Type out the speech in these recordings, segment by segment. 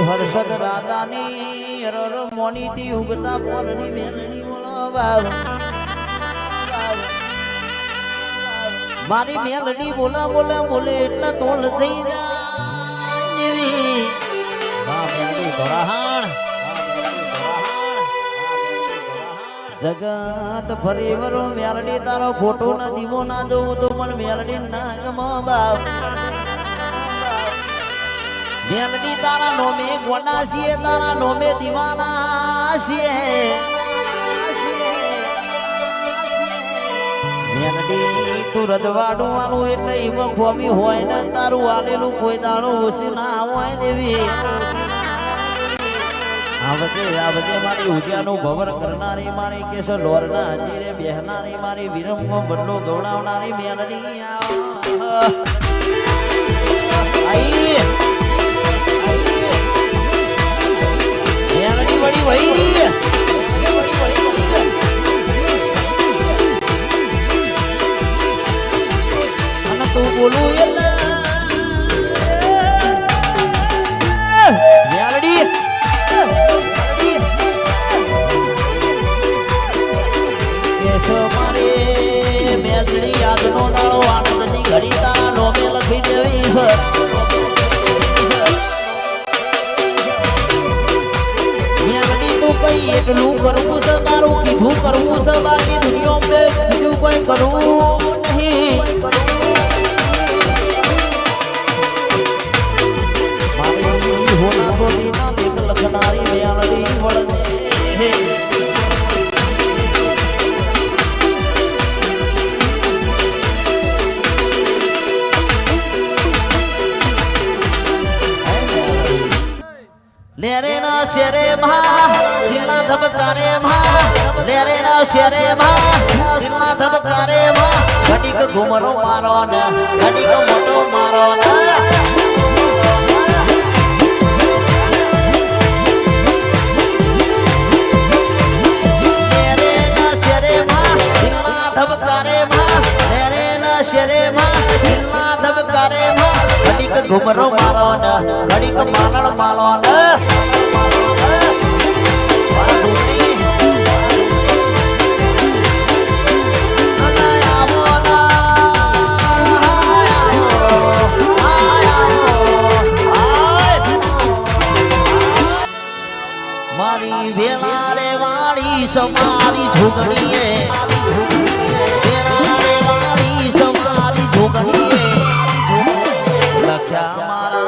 હર્ષદ રાધાની રર મોનીથી ઉગતા પરની મેલની બોલો બાબ મારી મેલડી બોલા બોલા બોલે એટલે તોલ થઈ જાય. જેવી હા મેલડી ધોરાહાણ. જગત ફરી વરો મેલડી તારો ફોટો ના દીવો ના જોઉં તો મને મેલડી ના ગમો બાપ મેલડી તારા નોમે ગોડા છીએ તારા નોમે દીવાના છીએ મેલડી તું રજવાડું વાળું એટલે એમાં ખોમી હોય ને તારું આલેલું કોઈ દાણું ઓછી ના હોય દેવી આ બધે આ બધે મારી ઉજ્યાનું ભવર કરનારી મારી કેશ લોરના હજીરે બેહનારી મારી વિરમો બદલો ગવડાવનારી મેલડી આ વળી અને તું યાદનો કઈ એટલું કરવું છે તારું? કીધું કરવું છે બાકી પે બીજું કોઈ કરવું નહીં. લખનારી વળને ના શેરે માં દિલના ધબકારે માં લેરે ના શેરે માં દિલના ધબકારે માં ઘડીક ઘુમરો મારો ને ઘડીક મોટો મારો ને લેરે ના શેરે માં દિલના ધબકારે માં લેરે ના શેરે માં દિલના ધબકારે માં ઘડીક ઘુમરો મારો ને ઘડીક માલણ માલો ને મારી વેળા રે વાળી સમારી ઝુગણીએ. વેળા રે વાળી સમારી ઝુગણીએ. લખ્યા મારા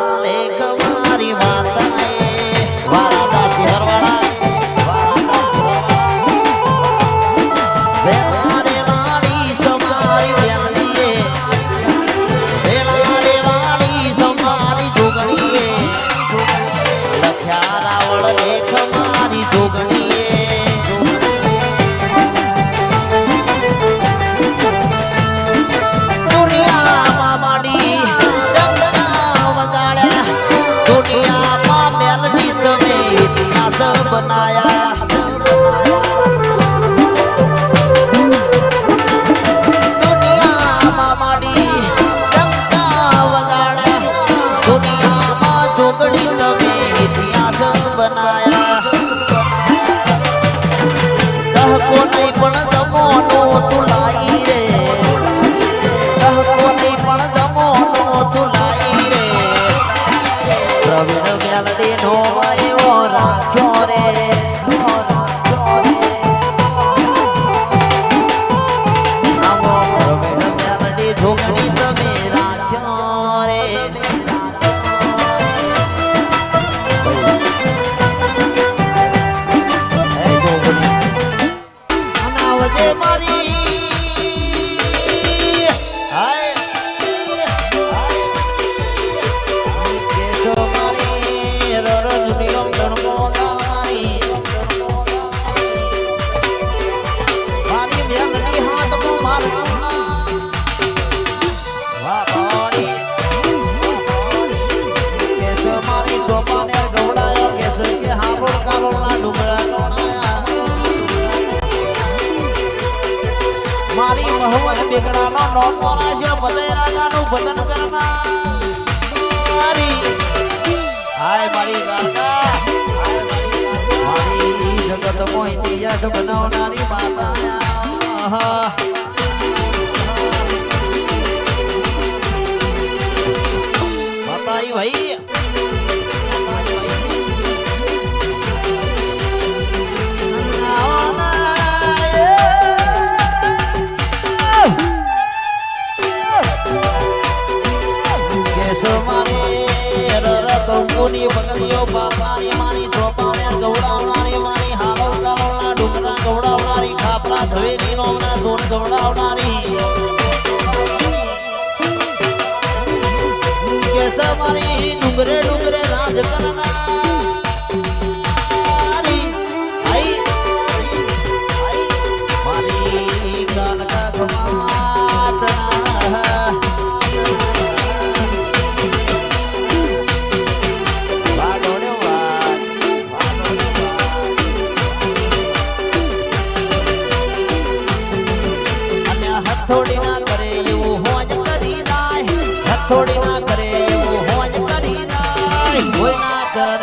દહકો નહીં પણ જમોનો તું લાઈ રે. દહકો નહીં મારી હાય મારી ગાળકા મારી જગત મોહિની યશ બનાવનારી માતા માતાઈ ભાઈ કેસો મારે કંકુની પગલીઓ પાપાની ખવડાવનારી કેસા મારી ડુંગરે ડુંગરે રાજ કરનાર. but